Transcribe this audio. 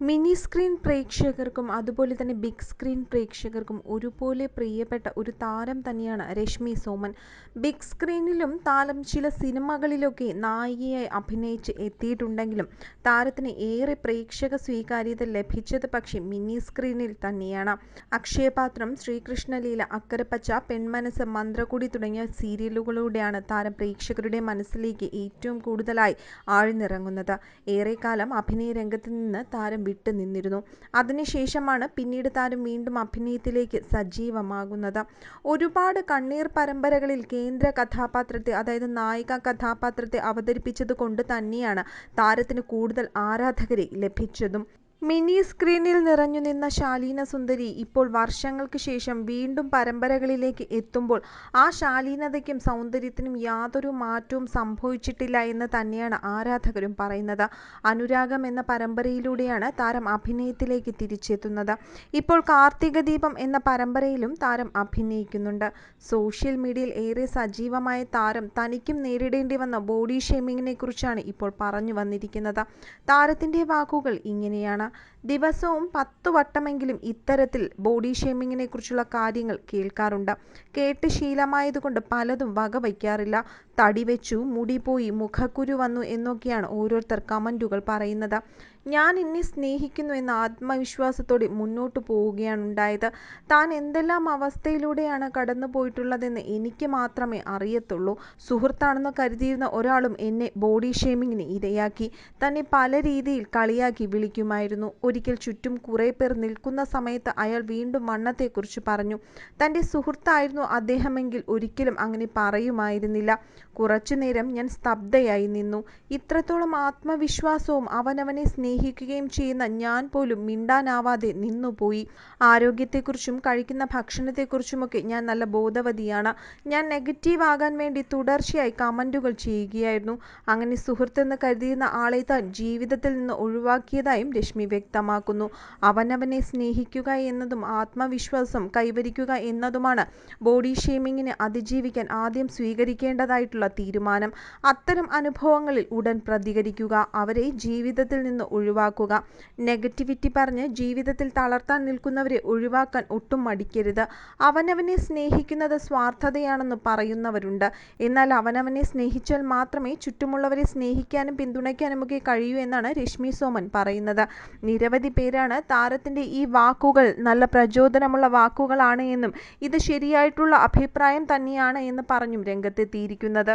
Mini screen പ്രേക്ഷകർക്കും അതുപോലെ തന്നെ ബിഗ് സ്ക്രീൻ പ്രേക്ഷകർക്കും ഒരുപോലെ പ്രിയപ്പെട്ട ഒരു താരം തന്നെയാണ് രശ്മി സോമൻ. ബിഗ് സ്ക്രീനിലും താരം ചില സിനിമകളിലൊക്കെ നായികയായി അഭിനയിച്ച് എത്തിയിട്ടുണ്ടെങ്കിലും താരത്തിന് ഏറെ പ്രേക്ഷക സ്വീകാര്യത ലഭിച്ചത് പക്ഷേ മിനി സ്ക്രീനിൽ തന്നെയാണ്. അക്ഷയപാത്രം ശ്രീകൃഷ്ണലീല അക്കരപ്പച്ച പെൺമനസ് മന്ത്രകുടി തുടങ്ങിയ സീരിയലുകളിലൂടെയാണ് താരം പ്രേക്ഷകരുടെ മനസ്സിലേക്ക് ഏറ്റവും കൂടുതലായി ആഴ്ന്നിറങ്ങുന്നത്. ഏറെക്കാലം അഭിനയ രംഗത്ത് നിന്ന് താരം വിട്ടു നിന്നിരുന്നു. അതിനുശേഷമാണ് പിന്നീട് താരം വീണ്ടും അഭിനയത്തിലേക്ക് സജീവമാകുന്നത്. ഒരുപാട് കണ്ണീർ പരമ്പരകളിൽ കേന്ദ്ര കഥാപാത്രത്തെ അതായത് നായിക കഥാപാത്രത്തെ അവതരിപ്പിച്ചത് കൊണ്ട് തന്നെയാണ് താരത്തിന് കൂടുതൽ ആരാധകരെ ലഭിച്ചതും. മിനി സ്ക്രീനിൽ നിറഞ്ഞുനിന്ന ശാലീന സുന്ദരി ഇപ്പോൾ വർഷങ്ങൾക്ക് ശേഷം വീണ്ടും പരമ്പരകളിലേക്ക് എത്തുമ്പോൾ ആ ശാലീനതയ്ക്കും സൗന്ദര്യത്തിനും യാതൊരു മാറ്റവും സംഭവിച്ചിട്ടില്ല എന്ന് തന്നെയാണ് ആരാധകരും പറയുന്നത്. അനുരാഗം എന്ന പരമ്പരയിലൂടെയാണ് താരം അഭിനയത്തിലേക്ക് തിരിച്ചെത്തുന്നത്. ഇപ്പോൾ കാർത്തിക ദീപം എന്ന പരമ്പരയിലും താരം അഭിനയിക്കുന്നുണ്ട്. സോഷ്യൽ മീഡിയയിൽ ഏറെ സജീവമായ താരം തനിക്കും നേരിടേണ്ടി വന്ന ബോഡി ഷേമിങ്ങിനെ കുറിച്ചാണ് ഇപ്പോൾ പറഞ്ഞു വന്നിരിക്കുന്നത്. താരത്തിന്റെ വാക്കുകൾ ഇങ്ങനെയാണ്. ദിവസവും പത്തു വട്ടമെങ്കിലും ഇത്തരത്തിൽ ബോഡി ഷേമിങ്ങിനെ കുറിച്ചുള്ള കാര്യങ്ങൾ കേൾക്കാറുണ്ട്. കേട്ട് ശീലമായതുകൊണ്ട് പലതും വകവയ്ക്കാറില്ല. തടി വെച്ചു മുടി പോയി മുഖക്കുരു വന്നു എന്നൊക്കെയാണ് ഓരോരുത്തർ കമന്റുകൾ പറയുന്നത്. ഞാൻ എന്നെ സ്നേഹിക്കുന്നു എന്ന ആത്മവിശ്വാസത്തോടെ മുന്നോട്ട് പോവുകയാണ് ഉണ്ടായത്. താൻ എന്തെല്ലാം അവസ്ഥയിലൂടെയാണ് കടന്നു പോയിട്ടുള്ളതെന്ന് എനിക്ക് മാത്രമേ അറിയത്തുള്ളൂ. സുഹൃത്താണെന്ന് കരുതിയിരുന്ന ഒരാളും എന്നെ ബോഡി ഷേമിങ്ങിന് ഇരയാക്കി തന്നെ പല രീതിയിൽ കളിയാക്കി വിളിക്കുമായിരുന്നു. ഒരിക്കൽ ചുറ്റും കുറെ പേർ നിൽക്കുന്ന സമയത്ത് അയാൾ വീണ്ടും വണ്ണത്തെക്കുറിച്ച് പറഞ്ഞു. തന്റെ സുഹൃത്തായിരുന്നു അദ്ദേഹമെങ്കിൽ ഒരിക്കലും അങ്ങനെ പറയുമായിരുന്നില്ല. കുറച്ചുനേരം ഞാൻ സ്തബ്ധയായി നിന്നു. ഇത്രത്തോളം ആത്മവിശ്വാസവും അവനവനെ സ്നേഹിക്കുകയും ചെയ്യുന്ന ഞാൻ പോലും മിണ്ടാനാവാതെ നിന്നുപോയി. ആരോഗ്യത്തെക്കുറിച്ചും കഴിക്കുന്ന ഭക്ഷണത്തെക്കുറിച്ചുമൊക്കെ ഞാൻ നല്ല ബോധവതിയാണ്. ഞാൻ നെഗറ്റീവ് ആകാൻ വേണ്ടി തുടർച്ചയായി കമന്റുകൾ ചെയ്യുകയായിരുന്നു. അങ്ങനെ സുഹൃത്തെന്ന് കരുതിയിരുന്ന ആളെ താൻ ജീവിതത്തിൽ നിന്ന് ഒഴിവാക്കിയതായും രശ്മി വ്യക്തമാക്കുന്നു. അവനവനെ സ്നേഹിക്കുക എന്നതും ആത്മവിശ്വാസം കൈവരിക്കുക എന്നതുമാണ് ബോഡി ഷെയ്മിങ്ങിനെ അതിജീവിക്കാൻ ആദ്യം സ്വീകരിക്കേണ്ടതായിട്ടുള്ള തീരുമാനം. അത്തരം അനുഭവങ്ങളിൽ ഉടൻ പ്രതികരിക്കുക. അവരെ ജീവിതത്തിൽ നിന്ന് ഒഴിവാക്കുക. നെഗറ്റിവിറ്റി പറഞ്ഞ് ജീവിതത്തിൽ തളർത്താൻ നിൽക്കുന്നവരെ ഒഴിവാക്കാൻ ഒട്ടും മടിക്കരുത്. അവനവനെ സ്നേഹിക്കുന്നത് സ്വാർത്ഥതയാണെന്ന് പറയുന്നവരുണ്ട്. എന്നാൽ അവനവനെ സ്നേഹിച്ചാൽ മാത്രമേ ചുറ്റുമുള്ളവരെ സ്നേഹിക്കാനും പിന്തുണയ്ക്കാനുമൊക്കെ കഴിയൂ എന്നാണ് രശ്മി സോമൻ പറയുന്നത്. നിരവധി പേരാണ് താരത്തിന്റെ ഈ വാക്കുകൾ നല്ല പ്രചോദനമുള്ള വാക്കുകളാണ് എന്നും ഇത് ശരിയായിട്ടുള്ള അഭിപ്രായം തന്നെയാണ് എന്ന് പറഞ്ഞും രംഗത്തെത്തിയിരിക്കുന്നത്.